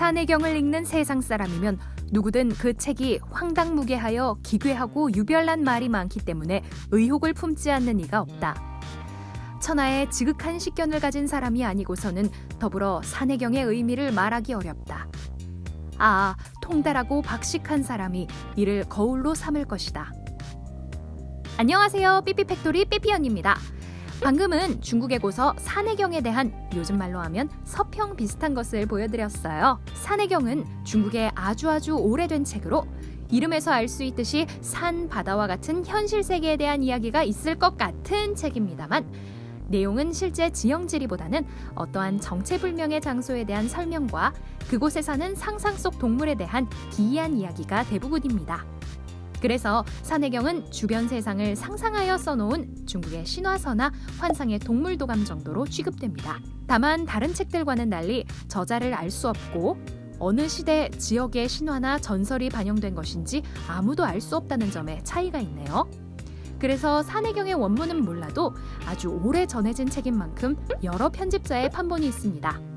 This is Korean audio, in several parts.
산해경을 읽는 세상 사람이면 누구든 그 책이 황당무계하여 기괴하고 유별난 말이 많기 때문에 의혹을 품지 않는 이가 없다. 천하의 지극한 식견을 가진 사람이 아니고서는 더불어 산해경의 의미를 말하기 어렵다. 아, 통달하고 박식한 사람이 이를 거울로 삼을 것이다. 안녕하세요. 삐삐팩토리 삐삐언입니다. 방금은 중국의 고서 산해경에 대한 요즘 말로 하면 서평 비슷한 것을 보여드렸어요. 산해경은 중국의 아주 아주 오래된 책으로 이름에서 알 수 있듯이 산, 바다와 같은 현실 세계에 대한 이야기가 있을 것 같은 책입니다만 내용은 실제 지형지리보다는 어떠한 정체불명의 장소에 대한 설명과 그곳에 사는 상상 속 동물에 대한 기이한 이야기가 대부분입니다. 그래서 산해경은 주변 세상을 상상하여 써놓은 중국의 신화서나 환상의 동물도감 정도로 취급됩니다. 다만 다른 책들과는 달리 저자를 알 수 없고 어느 시대 지역의 신화나 전설이 반영된 것인지 아무도 알 수 없다는 점에 차이가 있네요. 그래서 산해경의 원문은 몰라도 아주 오래 전해진 책인 만큼 여러 편집자의 판본이 있습니다.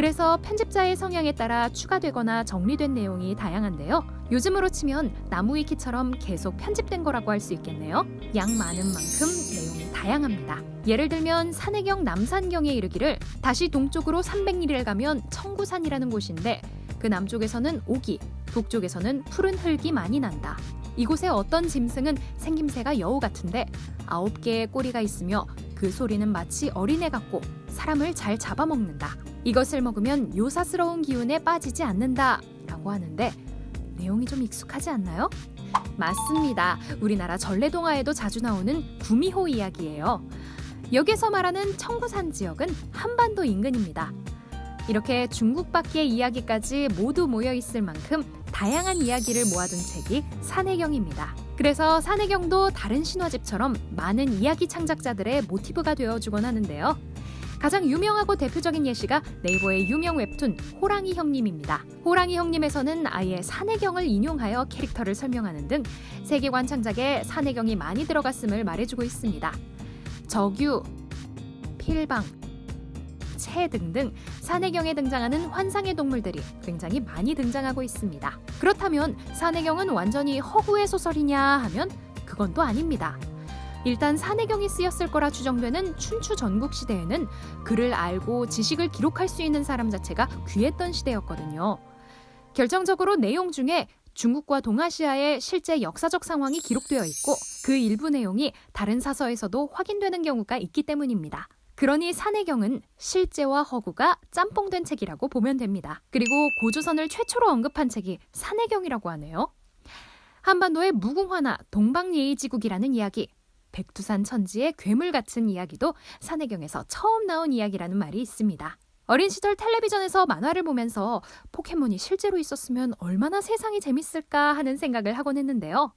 그래서 편집자의 성향에 따라 추가되거나 정리된 내용이 다양한데요. 요즘으로 치면 나무위키처럼 계속 편집된 거라고 할 수 있겠네요. 양 많은 만큼 내용이 다양합니다. 예를 들면 산해경 남산경에 이르기를 다시 동쪽으로 300리를 가면 청구산이라는 곳인데 그 남쪽에서는 오기, 북쪽에서는 푸른 흙이 많이 난다. 이곳의 어떤 짐승은 생김새가 여우 같은데 아홉 개의 꼬리가 있으며 그 소리는 마치 어린애 같고 사람을 잘 잡아먹는다. 이것을 먹으면 요사스러운 기운에 빠지지 않는다. 라고 하는데 내용이 좀 익숙하지 않나요? 맞습니다. 우리나라 전래동화에도 자주 나오는 구미호 이야기예요. 여기서 말하는 청구산 지역은 한반도 인근입니다. 이렇게 중국 밖의 이야기까지 모두 모여 있을 만큼 다양한 이야기를 모아둔 책이 산해경입니다. 그래서 산해경도 다른 신화집처럼 많은 이야기 창작자들의 모티브가 되어주곤 하는데요. 가장 유명하고 대표적인 예시가 네이버의 유명 웹툰 호랑이 형님입니다. 호랑이 형님에서는 아예 산해경을 인용하여 캐릭터를 설명하는 등 세계관 창작에 산해경이 많이 들어갔음을 말해주고 있습니다. 적유, 필방, 새 등등 산해경에 등장하는 환상의 동물들이 굉장히 많이 등장하고 있습니다. 그렇다면 산해경은 완전히 허구의 소설이냐 하면 그건 또 아닙니다. 일단 산해경이 쓰였을 거라 추정되는 춘추 전국 시대에는 글을 알고 지식을 기록할 수 있는 사람 자체가 귀했던 시대였거든요. 결정적으로 내용 중에 중국과 동아시아의 실제 역사적 상황이 기록되어 있고 그 일부 내용이 다른 사서에서도 확인되는 경우가 있기 때문입니다. 그러니 산해경은 실제와 허구가 짬뽕된 책이라고 보면 됩니다. 그리고 고조선을 최초로 언급한 책이 산해경이라고 하네요. 한반도의 무궁화나 동방예의지국이라는 이야기, 백두산 천지의 괴물 같은 이야기도 산해경에서 처음 나온 이야기라는 말이 있습니다. 어린 시절 텔레비전에서 만화를 보면서 포켓몬이 실제로 있었으면 얼마나 세상이 재밌을까 하는 생각을 하곤 했는데요.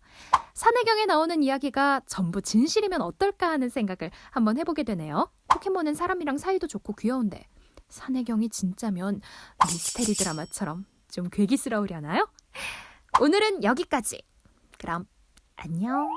산해경에 나오는 이야기가 전부 진실이면 어떨까 하는 생각을 한번 해보게 되네요. 포켓몬은 사람이랑 사이도 좋고 귀여운데 산해경이 진짜면 미스테리 드라마처럼 좀 괴기스러우려나요? 오늘은 여기까지. 그럼 안녕.